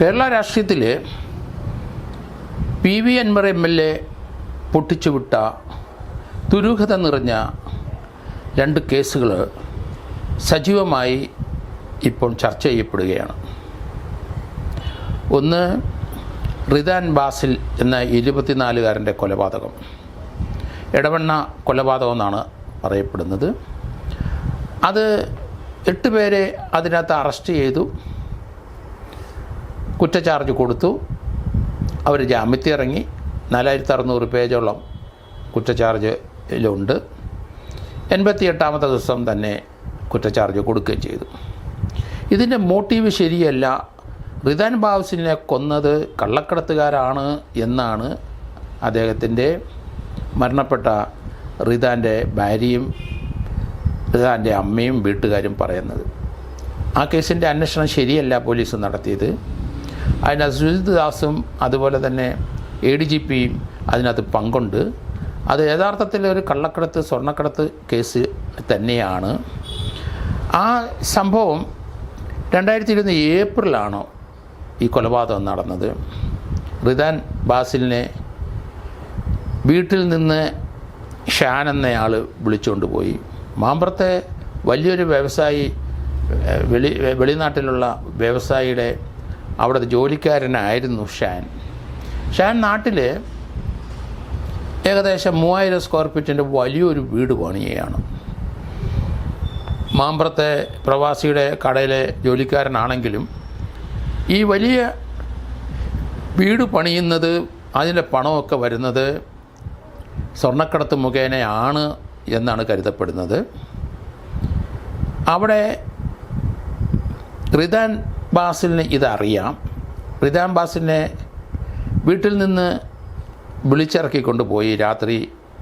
കേരള രാഷ്ട്രീയത്തിൽ P V Anvar M L A പൊട്ടിച്ചുവിട്ട ദുരൂഹത നിറഞ്ഞ രണ്ട് കേസുകൾ സജീവമായി ഇപ്പോൾ ചർച്ച ചെയ്യപ്പെടുകയാണ്. ഒന്ന് റിദാൻ ബാസിൽ എന്ന ഇരുപത്തിനാലുകാരന്റെ കൊലപാതകം. ഇടവണ്ണ കൊലപാതകം എന്നാണ് പറയപ്പെടുന്നത്. അത് എട്ട് പേരെ അതിനകത്ത് അറസ്റ്റ് ചെയ്തു. കുറ്റചാർജ് കൊടുത്തു. അവർ ജാമ്യത്തിൽ ഇറങ്ങി. നാലായിരത്തി അറുന്നൂറ് പേജോളം കുറ്റചാർജിലുണ്ട് എൺപത്തി എട്ടാമത്തെ ദിവസം തന്നെ കുറ്റചാർജ് കൊടുക്കുകയും ചെയ്തു. ഇതിന്റെ മോട്ടീവ് ശരിയല്ല. റിതാൻ ബാവ്സിനെ കൊന്നത് കള്ളക്കടത്തുകാരാണ് എന്നാണ് അദ്ദേഹത്തിന്റെ മരണപ്പെട്ട റിതാന്റെ ഭാര്യയും റിതാന്റെ അമ്മയും വീട്ടുകാരും പറയുന്നത്. ആ കേസിന്റെ അന്വേഷണം ശരിയല്ല പോലീസ് നടത്തിയത്. അതിന് സുജിത് ദാസും അതുപോലെ തന്നെ എ ഡി ജി പിയും അതിനകത്ത് പങ്കുണ്ട്. അത് യഥാർത്ഥത്തിൽ ഒരു കള്ളക്കടത്ത് സ്വർണക്കടത്ത് കേസ് തന്നെയാണ്. ആ സംഭവം രണ്ടായിരത്തി ഇരുപത് ഏപ്രിലാണ് ഈ കൊലപാതകം നടന്നത്. റിദാൻ ബാസിലിനെ വീട്ടിൽ നിന്ന് ഷാൻ എന്നയാൾ വിളിച്ചുകൊണ്ട് പോയി. മാമ്പ്രത്തെ വലിയൊരു വ്യവസായി വെളി വെളിനാട്ടിലുള്ള വ്യവസായിയുടെ അവിടുത്തെ ജോലിക്കാരനായിരുന്നു ഷാൻ. ഷാൻ നാട്ടിൽ ഏകദേശം മൂവായിരം സ്ക്വയർ ഫീറ്റിന്റെ വലിയൊരു വീട് പണിയുകയാണ്. മാമ്പ്രത്തെ പ്രവാസിയുടെ കടയിലെ ജോലിക്കാരനാണെങ്കിലും ഈ വലിയ വീട് പണിയുന്നത് അതിന്റെ പണമൊക്കെ വരുന്നത് സ്വർണക്കടത്ത് മുഖേനയാണ് എന്നാണ് കരുതപ്പെടുന്നത്. അവിടെ റിദാൻ ബാസിലിന് ഇതറിയാം. റിതാം ബാസിലിനെ വീട്ടിൽ നിന്ന് വിളിച്ചിറക്കിക്കൊണ്ട് പോയി രാത്രി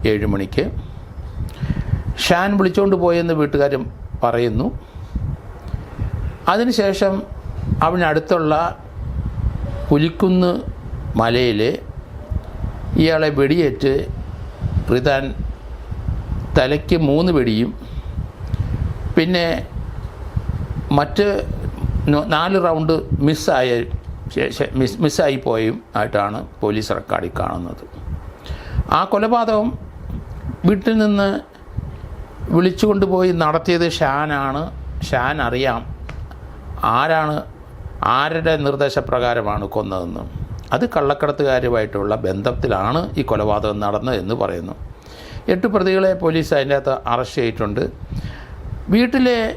ഏഴ് മണിക്ക്. ഷാൻ വിളിച്ചുകൊണ്ട് പോയെന്ന് വീട്ടുകാരും പറയുന്നു. അതിനുശേഷം അവനടുത്തുള്ള പുലിക്കുന്ന് മലയിൽ ഇയാളെ വെടിയേറ്റ് റിദാൻ തലയ്ക്ക് മൂന്ന് വെടിയും പിന്നെ മറ്റ് നാല് റൗണ്ട് മിസ്സായ മിസ് മിസ്സായി പോയും ആയിട്ടാണ് പോലീസ് റെക്കോർഡിൽ കാണുന്നത്. ആ കൊലപാതകം വീട്ടിൽ നിന്ന് വിളിച്ചു കൊണ്ടുപോയി നടത്തിയത് ഷാനാണ്. ഷാൻ അറിയാം ആരാണ് ആരുടെ നിർദ്ദേശപ്രകാരമാണ് കൊന്നതെന്നും. അത് കള്ളക്കടത്തുകാരുമായിട്ടുള്ള ബന്ധത്തിലാണ് ഈ കൊലപാതകം നടന്നത് എന്ന് പറയുന്നു. എട്ട് പ്രതികളെ പോലീസ് അതിന്റെ അകത്ത് അറസ്റ്റ് ചെയ്തിട്ടുണ്ട്. വീട്ടിലെ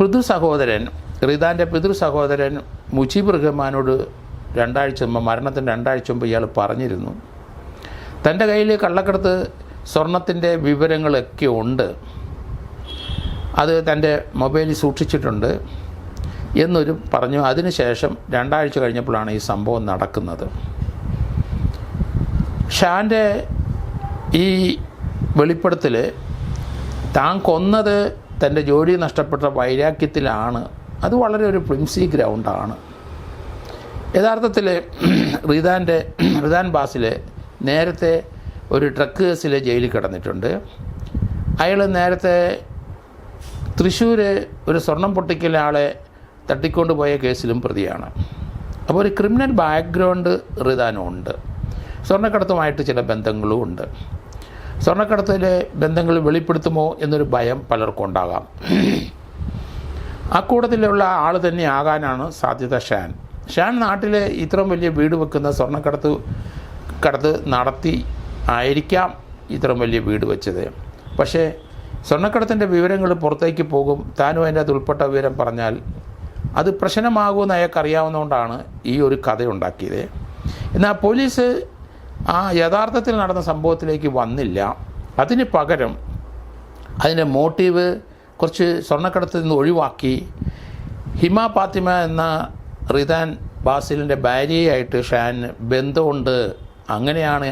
പൃഥു സഹോദരൻ റിദാന്റെ പിതൃ സഹോദരൻ മുജീബ് റഹ്മാനോട് രണ്ടാഴ്ച മുമ്പ് മരണത്തിന് രണ്ടാഴ്ച മുമ്പ് ഇയാൾ പറഞ്ഞിരുന്നു. തന്റെ കയ്യിൽ കള്ളക്കടത്ത് സ്വർണത്തിന്റെ വിവരങ്ങളൊക്കെ ഉണ്ട്. അത് തന്റെ മൊബൈലിൽ സൂക്ഷിച്ചിട്ടുണ്ട് എന്നൊരു പറഞ്ഞു. അതിനുശേഷം രണ്ടാഴ്ച കഴിഞ്ഞപ്പോഴാണ് ഈ സംഭവം നടക്കുന്നത്. ഷാന്റെ ഈ വെളിപ്പെടുത്തൽ താൻ കൊന്നത് തന്റെ ജോലി നഷ്ടപ്പെട്ട വൈരാഗ്യത്തിലാണ് അത് വളരെ ഒരു പ്രിൻസി ഗ്രൗണ്ടാണ് യഥാർത്ഥത്തിൽ റിദാന്റെ റിദാൻ ബാസിൽ നേരത്തെ ഒരു ട്രക്ക് കേസിൽ ജയിലിൽ കിടന്നിട്ടുണ്ട്. അയാൾ നേരത്തെ തൃശ്ശൂർ ഒരു സ്വർണം പൊട്ടിക്കൽ ആളെ തട്ടിക്കൊണ്ട് പോയ കേസിലും പ്രതിയാണ്. അപ്പോൾ ഒരു ക്രിമിനൽ ബാക്ക്ഗ്രൗണ്ട് റിദാനുണ്ട് സ്വർണക്കടത്തുമായിട്ട് ചില ബന്ധങ്ങളും ഉണ്ട്. സ്വർണക്കടത്തിലെ ബന്ധങ്ങൾ വെളിപ്പെടുത്തുമോ എന്നൊരു ഭയം പലർക്കും ഉണ്ടാകാം. അക്കൂട്ടത്തിലുള്ള ആൾ തന്നെ ആകാനാണ് സാധ്യത ഷാൻ. ഷാൻ നാട്ടിൽ ഇത്രയും വലിയ വീട് വെക്കുന്ന സ്വർണക്കടത്ത് കടത്ത് നടത്തി ആയിരിക്കാം ഇത്രയും വലിയ വീട് വെച്ചത്. പക്ഷേ സ്വർണക്കടത്തിന്റെ വിവരങ്ങൾ പുറത്തേക്ക് പോകും. താനും അതിന്റെ അത് ഉൾപ്പെട്ട വിവരം പറഞ്ഞാൽ അത് പ്രശ്നമാകുമെന്ന് അയാൾക്ക് അറിയാവുന്നതുകൊണ്ടാണ് ഈ ഒരു കഥ ഉണ്ടാക്കിയത്. എന്നാൽ പോലീസ് ആ യഥാർത്ഥത്തിൽ നടന്ന സംഭവത്തിലേക്ക് വന്നില്ല. അതിന് പകരം അതിന്റെ മോട്ടീവ് കുറച്ച് സ്വർണക്കടത്തിൽ നിന്ന് ഒഴിവാക്കി. ഹിമ പാത്തിമ എന്ന റിദാൻ ബാസിലിന്റെ ഭാര്യയായിട്ട് ഷാൻ ബന്ധമുണ്ട്. അങ്ങനെയാണ്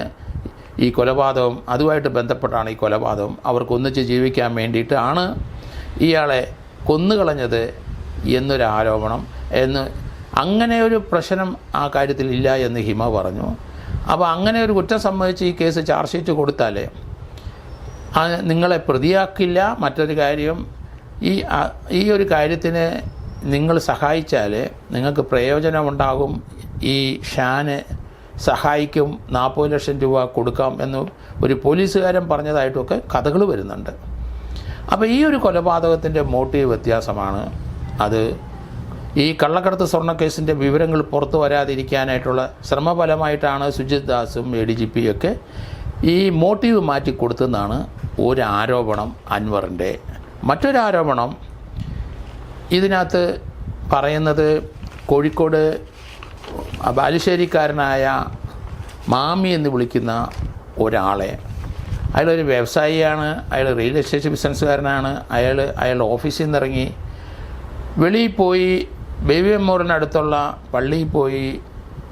ഈ കൊലപാതകം അതുമായിട്ട് ബന്ധപ്പെട്ടാണ് ഈ കൊലപാതകം. അവർക്ക് ഒന്നിച്ച് ജീവിക്കാൻ വേണ്ടിയിട്ടാണ് ഇയാളെ കൊന്നുകളഞ്ഞത് എന്നൊരു ആരോപണം എന്ന് അങ്ങനെ ഒരു പ്രശ്നം ആ കാര്യത്തിൽ ഇല്ല എന്ന് ഹിമ പറഞ്ഞു. അപ്പോൾ അങ്ങനെ ഒരു കുറ്റം സംബന്ധിച്ച് ഈ കേസ് ചാർജ് ഷീറ്റ് കൊടുത്താൽ ആ നിങ്ങളെ പ്രതിയാക്കില്ല. മറ്റൊരു കാര്യം ഈ ഈ ഒരു കാര്യത്തിന് നിങ്ങൾ സഹായിച്ചാൽ നിങ്ങൾക്ക് പ്രയോജനമുണ്ടാകും. ഈ ഷാന് സഹായിക്കും. നാൽപ്പത് ലക്ഷം രൂപ കൊടുക്കാം എന്ന് ഒരു പോലീസുകാരൻ പറഞ്ഞതായിട്ടൊക്കെ കഥകൾ വരുന്നുണ്ട്. അപ്പോൾ ഈ ഒരു കൊലപാതകത്തിന്റെ മോട്ടീവ് വ്യത്യാസമാണ്. അത് ഈ കള്ളക്കടത്ത് സ്വർണക്കേസിന്റെ വിവരങ്ങൾ പുറത്തു വരാതിരിക്കാനായിട്ടുള്ള ശ്രമഫലമായിട്ടാണ് സുജിത് ദാസും എ ഡി ജി പിയൊക്കെ ഈ മോട്ടീവ് മാറ്റി കൊടുത്തെന്നാണ് ഒരു ആരോപണം അൻവറിന്റെ. മറ്റൊരാരോപണം ഇതിനകത്ത് പറയുന്നത് കോഴിക്കോട് ബാലുശ്ശേരിക്കാരനായ മാമി എന്ന് വിളിക്കുന്ന ഒരാളെ. അയാളൊരു വ്യവസായിയാണ് അയാൾ റിയൽ എസ്റ്റേറ്റ് ബിസിനസ്സുകാരനാണ് അയാൾ അയാളുടെ ഓഫീസിൽ നിന്നിറങ്ങി വെളിയിൽ പോയി ബേബി മെമ്മോറിനടുത്തുള്ള പള്ളിയിൽ പോയി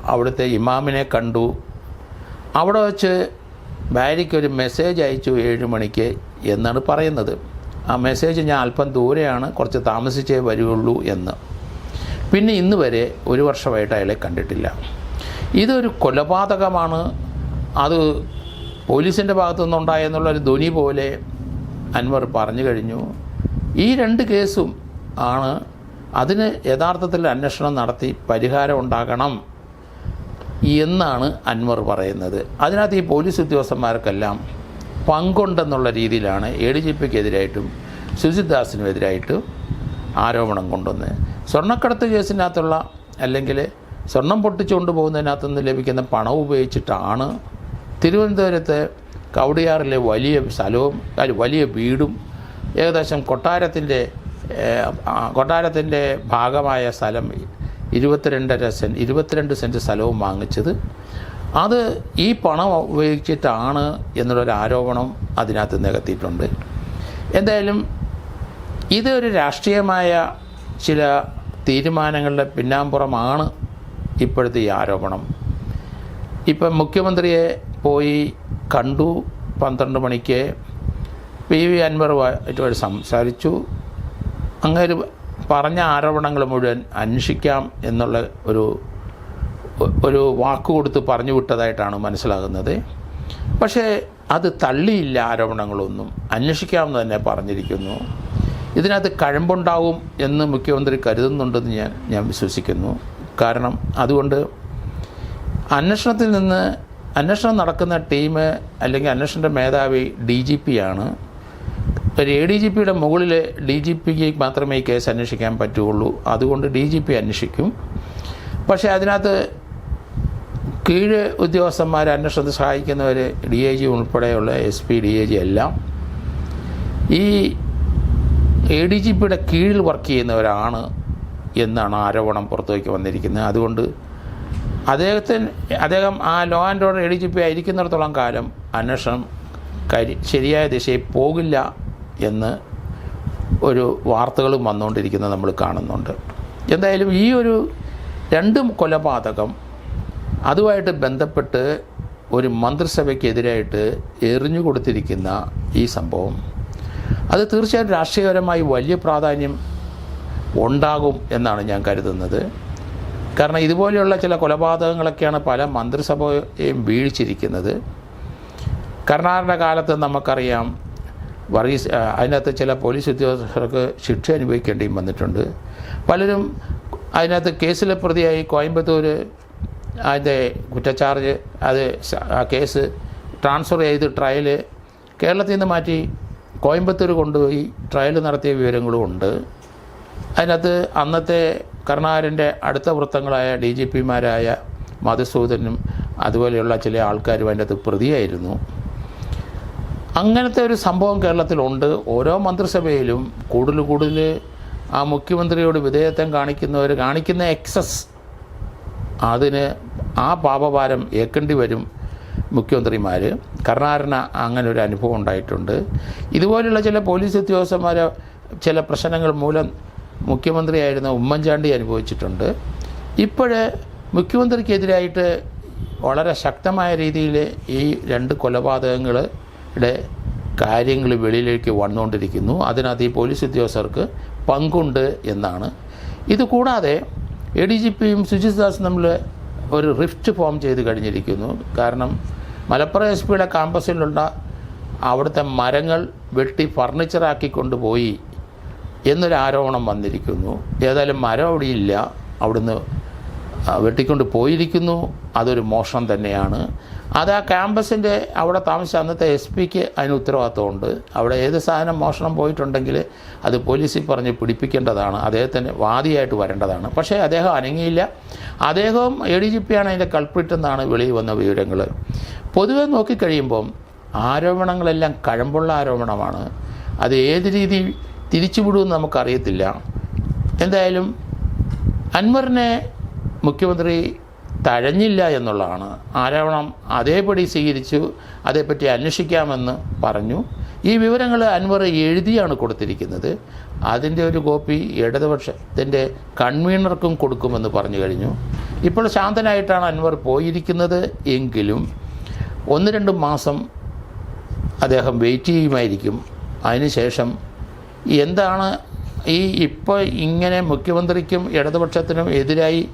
അവിടുത്തെ ഇമാമിനെ കണ്ടു. അവിടെ വച്ച് ഭാര്യയ്ക്ക് ഒരു മെസ്സേജ് അയച്ചു ഏഴ് മണിക്ക് എന്നാണ് പറയുന്നത്. ആ മെസ്സേജ് ഞാൻ അല്പം ദൂരെയാണ് കുറച്ച് താമസിച്ചേ വരികയുള്ളൂ എന്ന്. പിന്നെ ഇന്ന് വരെ ഒരു വർഷമായിട്ട് അയാളെ കണ്ടിട്ടില്ല. ഇതൊരു കൊലപാതകമാണ്. അത് പോലീസിന്റെ ഭാഗത്തു നിന്നുണ്ടായെന്നുള്ളൊരു ധ്വനി പോലെ അൻവർ പറഞ്ഞു കഴിഞ്ഞു. ഈ രണ്ട് കേസും ആണ് അതിന് യഥാർത്ഥത്തിൽ അന്വേഷണം നടത്തി പരിഹാരം ഉണ്ടാകണം. എന്നാണ് അൻവർ പറയുന്നത്. അതിനകത്ത് ഈ പോലീസ് ഉദ്യോഗസ്ഥന്മാർക്കെല്ലാം പങ്കുണ്ടെന്നുള്ള രീതിയിലാണ് എ ഡി ജി പിക്കെതിരായിട്ടും സുജിത് ദാസിനുമെതിരായിട്ടും ആരോപണം കൊണ്ടുവന്ന് സ്വർണക്കടത്ത് കേസിനകത്തുള്ള അല്ലെങ്കിൽ സ്വർണം പൊട്ടിച്ചുകൊണ്ട് പോകുന്നതിനകത്തു നിന്ന് ലഭിക്കുന്ന പണം ഉപയോഗിച്ചിട്ടാണ് തിരുവനന്തപുരത്ത് കവടിയാറിലെ വലിയ സ്ഥലവും വലിയ വീടും ഏകദേശം കൊട്ടാരത്തിന്റെ കൊട്ടാരത്തിന്റെ ഭാഗമായ സ്ഥലം ഇരുപത്തിരണ്ടര സെന്റ് ഇരുപത്തിരണ്ട് സെന്റ് സ്ഥലവും വാങ്ങിച്ചത്. അത് ഈ പണം ഉപയോഗിച്ചിട്ടാണ് എന്നുള്ളൊരു ആരോപണം അതിനകത്ത് നികത്തിയിട്ടുണ്ട്. എന്തായാലും ഇതൊരു രാഷ്ട്രീയമായ ചില തീരുമാനങ്ങളുടെ പിന്നാമ്പുറമാണ് ഇപ്പോഴത്തെ ഈ ആരോപണം. ഇപ്പം മുഖ്യമന്ത്രിയെ പോയി കണ്ടു പന്ത്രണ്ട് മണിക്ക്. പി വി അൻവറുമായിട്ട് സംസാരിച്ചു. അങ്ങനെ പറഞ്ഞ ആരോപണങ്ങൾ മുഴുവൻ അന്വേഷിക്കാം എന്നുള്ള ഒരു ഒരു വാക്ക് കൊടുത്ത് പറഞ്ഞു വിട്ടതായിട്ടാണ് മനസ്സിലാകുന്നത്. പക്ഷേ അത് തള്ളിയില്ല ആരോപണങ്ങളൊന്നും. അന്വേഷിക്കാമെന്ന് തന്നെ പറഞ്ഞിരിക്കുന്നു. ഇതിനകത്ത് കഴമ്പുണ്ടാവും എന്ന് മുഖ്യമന്ത്രി കരുതുന്നുണ്ടെന്ന് ഞാൻ ഞാൻ വിശ്വസിക്കുന്നു. കാരണം അതുകൊണ്ട് അന്വേഷണത്തിൽ നിന്ന് അന്വേഷണം നടക്കുന്ന ടീം അല്ലെങ്കിൽ അന്വേഷണ മേധാവി ഡി ജി പി ആണ്. ഒരു എ ഡി ജി പിയുടെ മുകളിൽ ഡി ജി പിക്ക് മാത്രമേ ഈ കേസ് അന്വേഷിക്കാൻ പറ്റുകയുള്ളൂ. അതുകൊണ്ട് ഡി ജി പി അന്വേഷിക്കും. പക്ഷേ അതിനകത്ത് കീഴ് ഉദ്യോഗസ്ഥന്മാർ അന്വേഷണത്തെ സഹായിക്കുന്നവർ ഡി ഐ ജി ഉൾപ്പെടെയുള്ള S P D I G എല്ലാം ഈ എ ഡി ജി പിയുടെ കീഴിൽ വർക്ക് ചെയ്യുന്നവരാണ് എന്നാണ് ആരോപണം പുറത്തേക്ക് വന്നിരിക്കുന്നത്. അതുകൊണ്ട് അദ്ദേഹത്തിന് അദ്ദേഹം ആ law and order A D G P ആയിരിക്കുന്നിടത്തോളം കാലം അന്വേഷണം ശരിയായ ദിശയിൽ പോകില്ല എന്ന് ഒരു വാർത്തകളും വന്നുകൊണ്ടിരിക്കുന്നത് നമ്മൾ കാണുന്നുണ്ട്. എന്തായാലും ഈ ഒരു രണ്ട് കൊലപാതകം അതുമായിട്ട് ബന്ധപ്പെട്ട് ഒരു മന്ത്രിസഭയ്ക്കെതിരായിട്ട് എറിഞ്ഞു കൊടുത്തിരിക്കുന്ന ഈ സംഭവം അത് തീർച്ചയായും രാഷ്ട്രീയപരമായി വലിയ പ്രാധാന്യം ഉണ്ടാകും എന്നാണ് ഞാൻ കരുതുന്നത്. കാരണം ഇതുപോലെയുള്ള ചില കൊലപാതകങ്ങളൊക്കെയാണ് പല മന്ത്രിസഭയെയും വീഴ്ചിരിക്കുന്നത്. കർണാടക കാലത്ത് നമുക്കറിയാം വർഗീസ് അതിനകത്ത് ചില പോലീസ് ഉദ്യോഗസ്ഥർക്ക് ശിക്ഷ അനുഭവിക്കേണ്ടിയും വന്നിട്ടുണ്ട്. പലരും അതിനകത്ത് കേസിലെ പ്രതിയായി കോയമ്പത്തൂർ അതിന്റെ കുറ്റച്ചാർജ് അത് ആ കേസ് ട്രാൻസ്ഫർ ചെയ്ത് ട്രയൽ കേരളത്തിൽ നിന്ന് മാറ്റി കോയമ്പത്തൂർ കൊണ്ടുപോയി ട്രയൽ നടത്തിയ വിവരങ്ങളും ഉണ്ട്. അതിനകത്ത് അന്നത്തെ കർണാടകന്റെ അടുത്ത വൃത്തങ്ങളായ ഡി ജി പിമാരായ മധുസൂദനും അതുപോലെയുള്ള ചില ആൾക്കാരും അതിന്റെ അകത്ത് പ്രതിയായിരുന്നു. അങ്ങനത്തെ ഒരു സംഭവം കേരളത്തിലുണ്ട്. ഓരോ മന്ത്രിസഭയിലും കൂടുതൽ കൂടുതൽ ആ മുഖ്യമന്ത്രിയോട് വിധേയത്വം കാണിക്കുന്നവർ കാണിക്കുന്ന എക്സസ് അതിന് ആ പാപഭാരം ഏൽക്കേണ്ടി വരും മുഖ്യമന്ത്രിമാർ കർണാടന അങ്ങനെ ഒരു അനുഭവം ഉണ്ടായിട്ടുണ്ട്. ഇതുപോലുള്ള ചില പോലീസ് ഉദ്യോഗസ്ഥന്മാരെ ചില പ്രശ്നങ്ങൾ മൂലം മുഖ്യമന്ത്രിയായിരുന്ന ഉമ്മൻചാണ്ടി അനുഭവിച്ചിട്ടുണ്ട്. ഇപ്പോഴേ മുഖ്യമന്ത്രിക്കെതിരായിട്ട് വളരെ ശക്തമായ രീതിയിൽ ഈ രണ്ട് കൊലപാതകങ്ങളുടെ കാര്യങ്ങൾ വെളിയിലേക്ക് വന്നുകൊണ്ടിരിക്കുന്നു. അതിനകത്ത് ഈ പോലീസ് ഉദ്യോഗസ്ഥർക്ക് പങ്കുണ്ട് എന്നാണ്. ഇതുകൂടാതെ എ ഡി ജി പിയും സുജിത് ദാസും തമ്മിൽ ഒരു റിഫ്റ്റ് ഫോം ചെയ്ത് കഴിഞ്ഞിരിക്കുന്നു. കാരണം മലപ്പുറം എസ് പിയുടെ ക്യാമ്പസിലുള്ള അവിടുത്തെ മരങ്ങൾ വെട്ടി ഫർണിച്ചറാക്കി കൊണ്ടുപോയി എന്നൊരു ആരോപണം വന്നിരിക്കുന്നു. ഏതായാലും മരം അവിടെയില്ല. അവിടുന്ന് വെട്ടിക്കൊണ്ട് പോയിരിക്കുന്നു. അതൊരു മോഷണം തന്നെയാണ്. അത് ആ ക്യാമ്പസിന്റെ അവിടെ താമസിച്ച അന്നത്തെ എസ് പിക്ക് അതിന് ഉത്തരവാദിത്തമുണ്ട് അവിടെ ഏത് സാധനം മോഷണം പോയിട്ടുണ്ടെങ്കിൽ അത് പോലീസിൽ പറഞ്ഞ് പിടിപ്പിക്കേണ്ടതാണ്. അദ്ദേഹത്തിന് വാദിയായിട്ട് വരേണ്ടതാണ്. പക്ഷേ അദ്ദേഹം അനങ്ങിയില്ല. അദ്ദേഹവും എ ഡി ജി പിയാണ് അതിന്റെ കൾപ്പിട്ടെന്നാണ് വെളിയിൽ വന്ന വിവരങ്ങൾ പൊതുവെ നോക്കിക്കഴിയുമ്പം ആരോപണങ്ങളെല്ലാം കഴമ്പുള്ള ആരോപണമാണ്. അത് ഏത് രീതിയിൽ തിരിച്ചുവിടുമെന്ന് നമുക്കറിയത്തില്ല. എന്തായാലും അൻവറിനെ മുഖ്യമന്ത്രി തഴഞ്ഞില്ല എന്നുള്ളതാണ്. ആരോപണം അതേപടി സ്വീകരിച്ചു അതേപ്പറ്റി അന്വേഷിക്കാമെന്ന് പറഞ്ഞു. ഈ വിവരങ്ങൾ അൻവർ എഴുതിയാണ് കൊടുത്തിരിക്കുന്നത്. അതിന്റെ ഒരു കോപ്പി ഇടതുപക്ഷത്തിന്റെ കൺവീനർക്കും കൊടുക്കുമെന്ന് പറഞ്ഞു കഴിഞ്ഞു. ഇപ്പോൾ ശാന്തനായിട്ടാണ് അൻവർ പോയിരിക്കുന്നത് എങ്കിലും ഒന്ന് രണ്ട് മാസം അദ്ദേഹം വെയിറ്റ് ചെയ്യുമായിരിക്കും. അതിനുശേഷം എന്താണ് ഈ ഇപ്പോൾ ഇങ്ങനെ മുഖ്യമന്ത്രിക്കും ഇടതുപക്ഷത്തിനും എതിരായി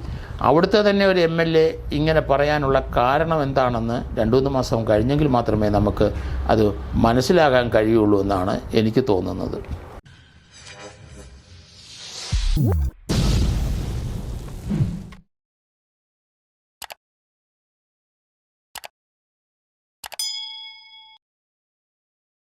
അവിടുത്തെ തന്നെ ഒരു എം എൽ എ ഇങ്ങനെ പറയാനുള്ള കാരണം എന്താണെന്ന് രണ്ടു മൂന്ന് മാസം കഴിഞ്ഞെങ്കിൽ മാത്രമേ നമുക്ക് അത് മനസ്സിലാകാൻ കഴിയുള്ളൂ എന്നാണ് എനിക്ക് തോന്നുന്നത്.